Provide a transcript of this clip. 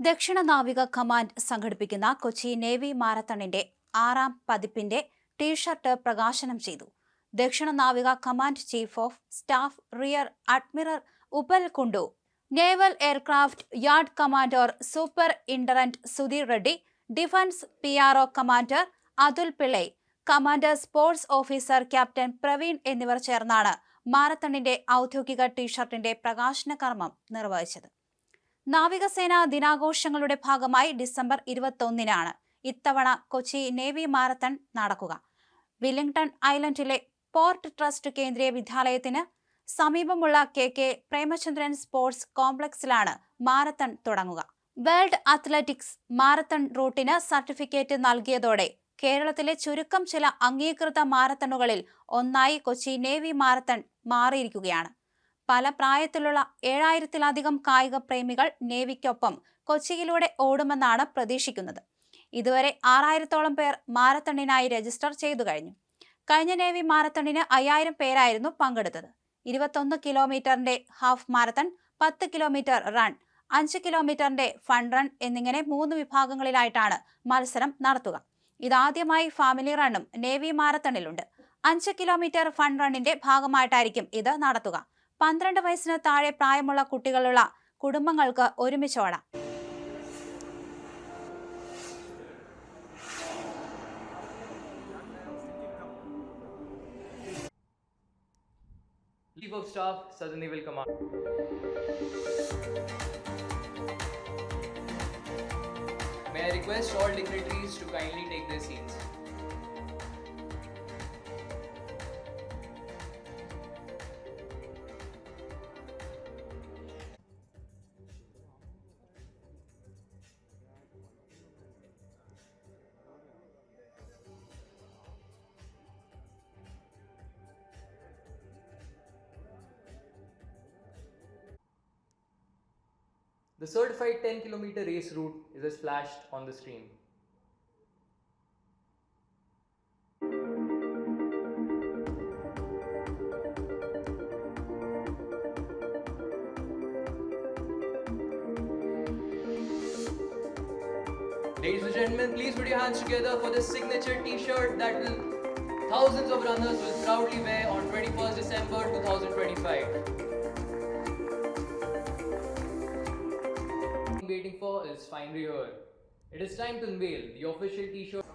ദക്ഷിണ നാവിക കമാൻഡ് സംഘടിപ്പിക്കുന്ന കൊച്ചി നേവി മാരത്തണിന്റെ ആറാം പതിപ്പിന്റെ ടീഷർട്ട് പ്രകാശനം ചെയ്തു. ദക്ഷിണ നാവിക command chief of staff rear admiral Upal Kundu naval aircraft yard commander superintendent Sudhir Reddy defence P RO commander Atul Pillai commander sports officer captain Praveen എന്നിവർ ചേർന്നാണ് മാരത്തണിന്റെ ഔദ്യോഗിക ടീഷർട്ടിന്റെ പ്രകാശന കർമ്മം നിർവഹിച്ചത്. നാവികസേന ദിനാഘോഷങ്ങളുടെ ഭാഗമായി ഡിസംബർ ഇരുപത്തൊന്നിനാണ് ഇത്തവണ കൊച്ചി നേവി മാരത്തൺ നടക്കുക. വില്ലിംഗ്ടൺ ഐലൻഡിലെ പോർട്ട് ട്രസ്റ്റ് കേന്ദ്രീയ വിദ്യാലയത്തിന് സമീപമുള്ള കെ കെ പ്രേമചന്ദ്രൻ സ്പോർട്സ് കോംപ്ലക്സിലാണ് മാരത്തൺ തുടങ്ങുക. വേൾഡ് അത്ലറ്റിക്സ് മാരത്തൺ റൂട്ടിന് സർട്ടിഫിക്കറ്റ് നൽകിയതോടെ കേരളത്തിലെ ചുരുക്കം ചില അംഗീകൃത മാരത്തണുകളിൽ ഒന്നായി കൊച്ചി നേവി മാരത്തൺ മാറിയിരിക്കുകയാണ്. പല പ്രായത്തിലുള്ള ഏഴായിരത്തിലധികം കായിക പ്രേമികൾ നേവിക്കൊപ്പം കൊച്ചിയിലൂടെ ഓടുമെന്നാണ് പ്രതീക്ഷിക്കുന്നത്. ഇതുവരെ ആറായിരത്തോളം പേർ മാരത്തണിനായി രജിസ്റ്റർ ചെയ്തു കഴിഞ്ഞു. കഴിഞ്ഞ നേവി മാരത്തണിന് അയ്യായിരം പേരായിരുന്നു പങ്കെടുത്തത്. ഇരുപത്തൊന്ന് കിലോമീറ്ററിന്റെ ഹാഫ് മാരത്തൺ പത്ത് കിലോമീറ്റർ റൺ അഞ്ച് കിലോമീറ്ററിന്റെ ഫൺ റൺ എന്നിങ്ങനെ മൂന്ന് വിഭാഗങ്ങളിലായിട്ടാണ് മത്സരം നടത്തുക. ഇതാദ്യമായി ഫാമിലി റണ്ണും നേവി മാരത്തണിലുണ്ട്. അഞ്ച് കിലോമീറ്റർ ഫൺ റണ്ണിന്റെ ഭാഗമായിട്ടായിരിക്കും ഇത് നടത്തുക. പന്ത്രണ്ട് വയസ്സിന് താഴെ പ്രായമുള്ള കുട്ടികളുള്ള കുടുംബങ്ങൾക്ക് ഒരുമിച്ച് ഓടാം. May I request all dignitaries to kindly take their seats. The certified 10 kilometer race route is as flashed on the screen. Ladies and gentlemen, please put your hands together for the signature t-shirt that will thousands of runners will proudly wear on 21st December 2025 is finally here. It is time to unveil the official t-shirt.